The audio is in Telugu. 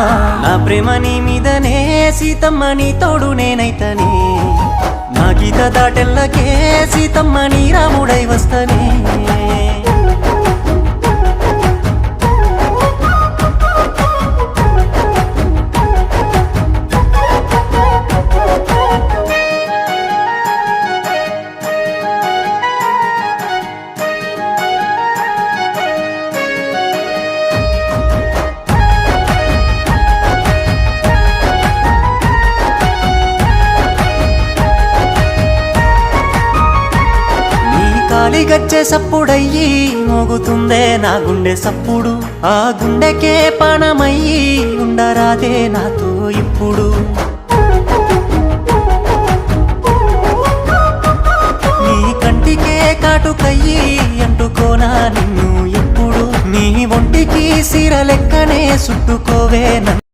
నా ప్రేమ నీ మీదనే సీతమ్మ నీ తోడు నేనైతనే. నా గీత దాటెల్లకే సీతమ్మ నీ రాముడై వస్తనే. నీ గచ్చే సప్పుడయ్యి మోగుతుందే నా గుండె సప్పుడు. ఆ గుండెకే పణమయ్యి ఉండరాదే నాతో ఇప్పుడు. నీ కంటికే కాటుకయ్యి అంటుకోనా నిన్ను ఎప్పుడు? నీ ఒంటికి సిర లెక్కనే చుట్టుకోవే నన్ను.